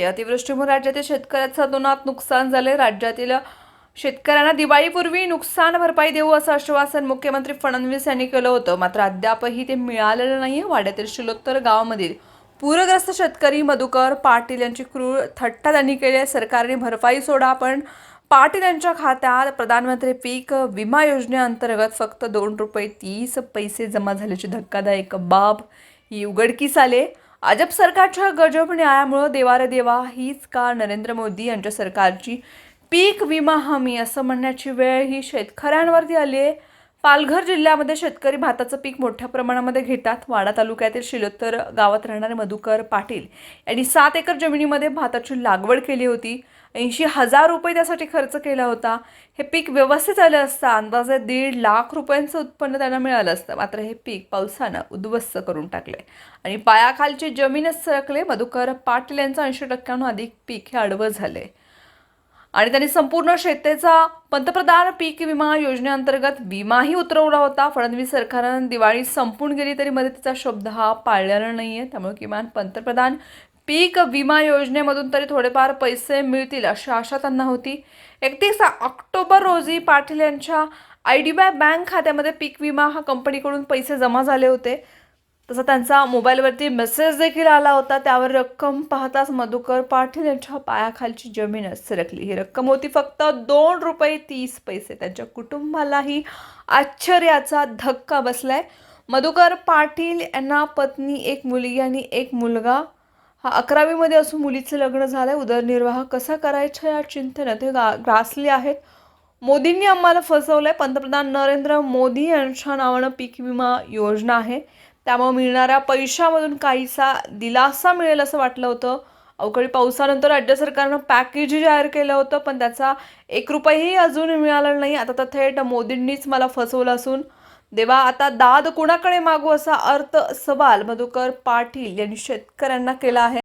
अतिवृष्टीमुळे राज्यातील शेतकऱ्याचं दोनात नुकसान झाले राज्यातील शेतकऱ्यांना दिवाळीपूर्वी नुकसान भरपाई देऊ असं आश्वासन मुख्यमंत्री फडणवीस यांनी केलं होतं. मात्र अद्यापही ते मिळालेलं नाही. वाड्यातील शिलोत्तर गावामधील पूरग्रस्त शेतकरी मधुकर पाटील यांची क्रूर थट्टा त्यांनी केली आहे. सरकारने भरपाई सोडा पण पाटील यांच्या खात्यात प्रधानमंत्री पीक विमा योजनेअंतर्गत फक्त दोन रुपये तीस पैसे जमा झाल्याची धक्कादायक बाब ही उघडकीस आले अजब सरकारच्या गजब न्यायामुळं देवारे देवा हीच का नरेंद्र मोदी यांच्या सरकारची पीक विमा हमी? असं म्हणण्याची वेळ ही शेतकऱ्यांवरती आली आहे. पालघर जिल्ह्यामध्ये शेतकरी भाताचं पीक मोठ्या प्रमाणामध्ये घेतात. वाडा तालुक्यातील शिलोत्तर गावात राहणारे मधुकर पाटील यांनी सात एकर जमिनीमध्ये भाताची लागवड केली होती. ऐंशी हजार रुपये त्यासाठी खर्च केला होता. हे पीक व्यवस्थित आलं असतं अंदाजे दीड लाख रुपयांचं उत्पन्न त्यांना मिळालं असतं. मात्र हे पीक पावसानं उद्ध्वस्त करून टाकले आणि पायाखालची जमीनच सरकले. मधुकर पाटील यांचं ऐंशी टक्क्यांहून अधिक पीक हे आडवं झाले आणि त्यांनी संपूर्ण शेतीचा पंतप्रधान पीक विमा योजनेअंतर्गत विमाही उतरवला होता. फडणवीस सरकारनं दिवाळी संपून गेली तरी मदतीचा शब्द हा पाळलेला नाही आहे त्यामुळे किमान पंतप्रधान पीक विमा योजनेमधून तरी थोडेफार पैसे मिळतील अशी आशा त्यांना होती. एकतीस ऑक्टोबर रोजी पाटील यांच्या आय डी बँक खात्यामध्ये पीक विमा हा कंपनीकडून पैसे जमा झाले होते. तसा त्यांचा मोबाईलवरती मेसेज देखील आला होता. त्यावर रक्कम पाहताच मधुकर पाटील यांच्या पायाखालची जमीनच सरकली. ही रक्कम होती फक्त दोन रुपये तीस पैसे. त्यांच्या कुटुंबालाही आश्चर्याचा धक्का बसलाय. मधुकर पाटील यांना पत्नी एक मुलगी आणि एक मुलगा. हा अकरावीमध्ये असून मुलीचं लग्न झालंय. उदरनिर्वाह कसा करायचा या चिंतेनं ते गा ग्रासले आहेत. मोदींनी आम्हाला फसवलं आहे पंतप्रधान नरेंद्र मोदी यांच्या नावानं पीक विमा योजना आहे. त्यामुळे मिळणाऱ्या पैशामधून काहीसा दिलासा मिळेल असं वाटलं होतं. अवकाळी पावसानंतर राज्य सरकारनं पॅकेज जाहीर केलं होतं पण त्याचा एक रुपयाही अजून मिळाला नाही. आता तर थेट मोदींनीच मला फसवलं असून. देवा आता दाद कुणाकडे मागू असा अर्थ सवाल मधुकर पाटील यांनी शेतकऱ्यांना केला आहे.